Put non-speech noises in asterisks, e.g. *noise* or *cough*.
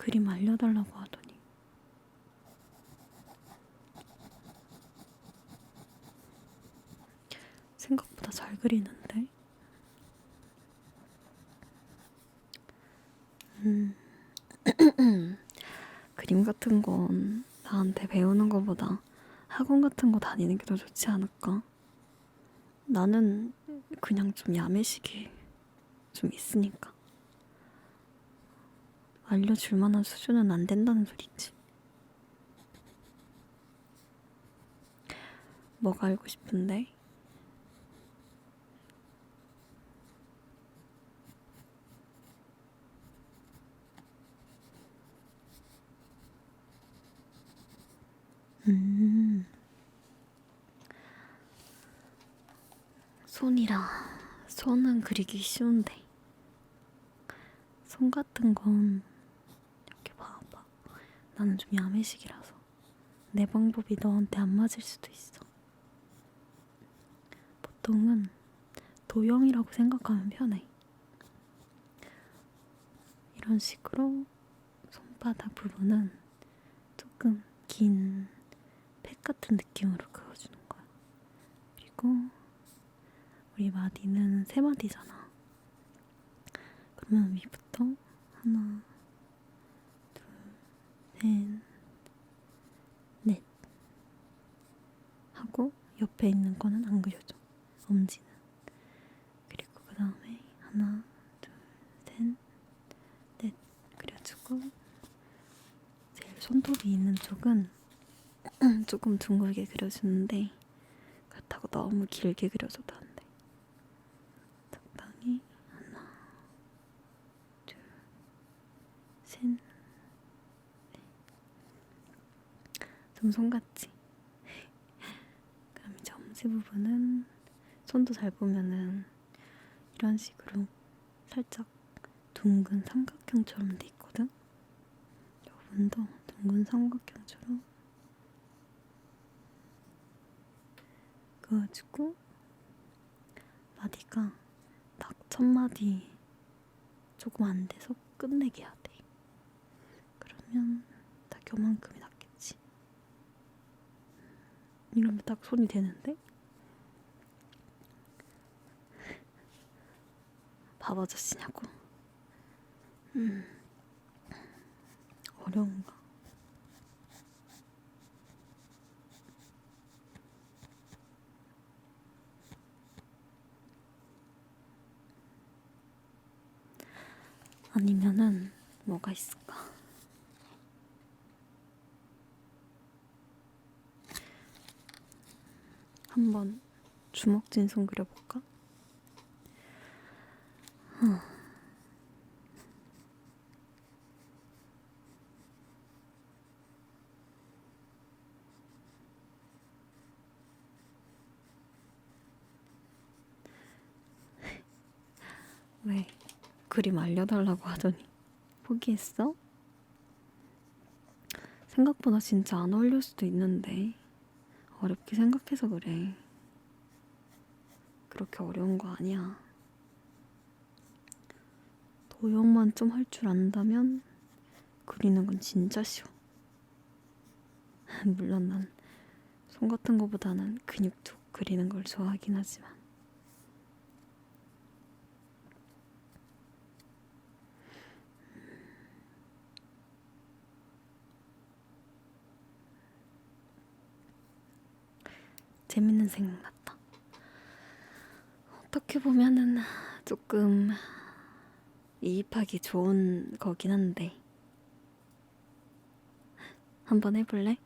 그림 알려달라고 하더니 생각보다 잘 그리는데? 음, *clears throat* 그림 같은 건 나한테 배우는 것보다 학원 같은 거 다니는 게 더 좋지 않을까? 나는 그냥 좀 야매식이 좀 있으니까. 알려줄 만한 수준은 안 된다는 소리지. 뭐가 알고 싶은데? 음. 손이라 손은 그리기 쉬운데 손 같은 건 나는 좀 야매식이라서 내 방법이 너한테 안 맞을 수도 있어. 보통은 도형이라고 생각하면 편해. 이런 식으로 손바닥 부분은 조금 긴 팩 같은 느낌으로 그어주는 거야. 그리고 우리 마디는 세 마디잖아. 그러면 위부터 하나, 둘, 셋, 넷 하고 옆에 있는 거는 안 그려줘. 엄지는. 그리고 그 다음에 하나, 둘, 셋, 넷 그려주고 제일 손톱이 있는 쪽은 *clears throat* 조금 둥글게 그려주는데 그렇다고 너무 길게 그려줘도 안 돼. 적당히 하나, 둘, 셋, 좀 손같지? 그럼 이제 엄지 부분은 손도 잘 보면은 이런 식으로 살짝 둥근 삼각형처럼 돼 있거든? 이 부분도 둥근 삼각형처럼 그어주고 마디가 딱 첫 마디 조금 안 돼서 끝내게 해야 돼. 그러면 딱 요만큼이 낫겠지. 이러면 딱 손이 되는데? 밥 아저씨냐고? 음, 어려운가? 아니면은 뭐가 있을까? 한번 주먹진 손 그려볼까? *laughs* 왜 그림 알려달라고 하더니 포기했어? 생각보다 진짜 안 어울릴 수도 있는데 어렵게 생각해서 그래. 그렇게 어려운 거 아니야. 도형만 좀 할 줄 안다면 그리는 건 진짜 쉬워. *laughs* 물론 난 손 같은 거보다는 근육 쪽 그리는 걸 좋아하긴 하지만. 재밌는 생각 났다. 어떻게 보면은 조금 이입하기 좋은 거긴 한데. 한번 해볼래?